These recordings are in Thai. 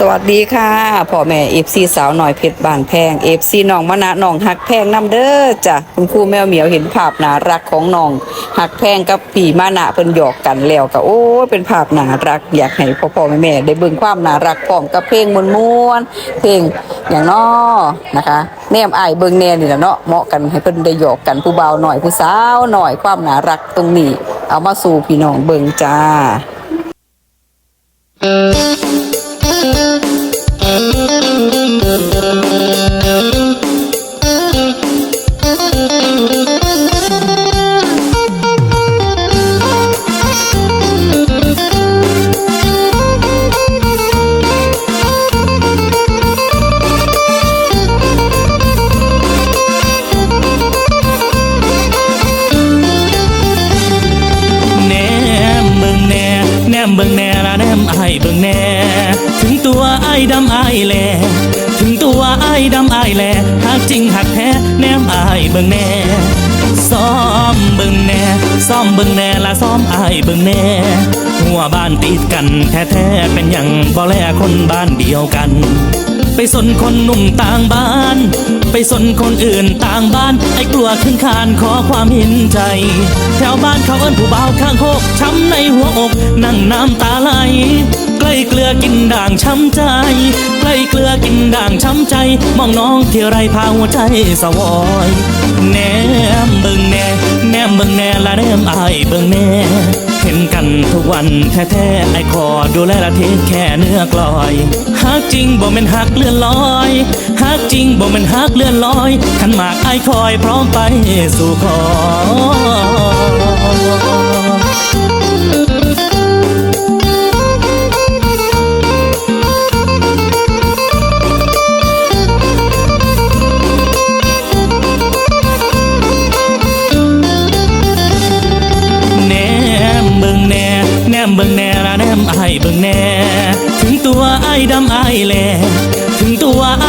สวัสดีค่ะพ่อแม่เอฟซีสาวหน่อยเพชรบานแพงเอฟซีน้องมะนะน้องหักแพงน้ำเด้อจ้ะคุณครูแมวเหมียวเห็นภาพน่ารักของน้องหักแพงกับปีมะนะเพิ่นหยอกกันแล้วก็โอ้เป็นภาพน่ารัก อยากให้พ่อพ่อแม่แม่ได้เบิ่งความน่ารักพร้อมกับเพลงมวนๆเพลงอย่างน้อนะคะ แนมอายเบิ่งแน่นี่แหละเนาะเหมาะกันให้เพิ่นได้หยอกกันผู้บ่าวหน่อยผู้สาวหน่อยความน่ารักตรงนี้ เอามาสู่พี่น้องเบิ่งจ้า เบิ่งแน่ละแนมไอเบิ่งแน่ ถึงตัวไอ้ดำไอ้แล ถึงตัวไอ้ดำไอ้แลหากจริงหักแท้แนมไอเบิ่งแน่ซ้อมเบิ่งแน่ซ้อมเบิ่งแน่ละซ้อมไอเบิ่งแน่ หัวบ้านติดกันแท้ๆเป็นอย่างบ่แลคนบ้านเดียวกัน ไปสนคนหนุ่มต่างบ้าน ไปสนคนอื่นต่างบ้าน ไอ้กลัวขึ้นคานขอความเห็นใจ แถวบ้านเขาเอิ้นผู้บ่าวข้างโคกช้ำในหัวอก นั่งน้ำตาไหลใกล้เกลือกินด่างช้ำใจ ใกล้เกลือกินด่างช้ำใจ มองน้องเที่ยวไรพาหัวใจสวอย แนมเบิ่งแน่ แนมเบิ่งแน่ละแนมอายเบิ่งแน่เห็นกัน ทุกวันแท้ๆไอคอดูแลละเทศแค่เนื้อกลอยฮักจริงบ่แม่นฮักเลื่อนลอยฮักจริงบ่แม่นฮักเลื่อนลอยขันหมากไอคอยพร้อมไปสู่ขอ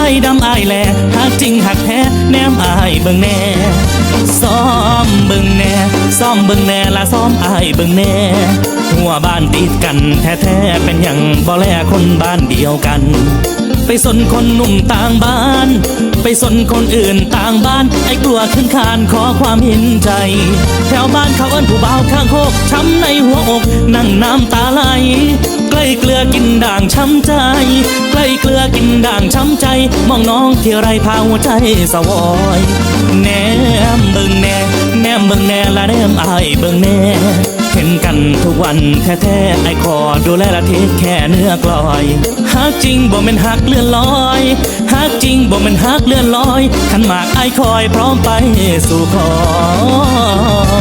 ายดำไอายแลหากจริงหักแท้แนมไอายเบิ่งแน่ซ้อมเบิ่งแน่ซ้อมเบิ่งแน่ละซ้อมไอายเบิ่งแน่หัวบ้านติดกันแท้ๆเป็นอย่างบ่แลคนบ้านเดียวกัน ไปสนคนหนุ่มต่างบ้าน ไปสนคนอื่นต่างบ้าน ไอ้กลัวขึ้นคานขอความเห็นใจ แถวบ้านเขาเอิ้นผู้บ่าวข้างโคกช้ำในหัวอก นั่งน้ำตาไหลใกล้เกลือกินด่างช้ำใจ ใกล้เกลือกินด่างช้ำใจ มองน้องเที่ยไรพาหัวใจสวอยแนมเบิ่งแน่แนมเบิ่งแนละแนมอายเบิ่งแหน กันทุกวันแท้ๆไอคอดูแลละทิศแค่เนื้อกลอยฮักจริงบ่แม่นฮักเลื่อนลอยฮักจริงบ่แม่นฮักเลื่อนลอยขันหมากไอคอยพร้อมไปสู่ขอ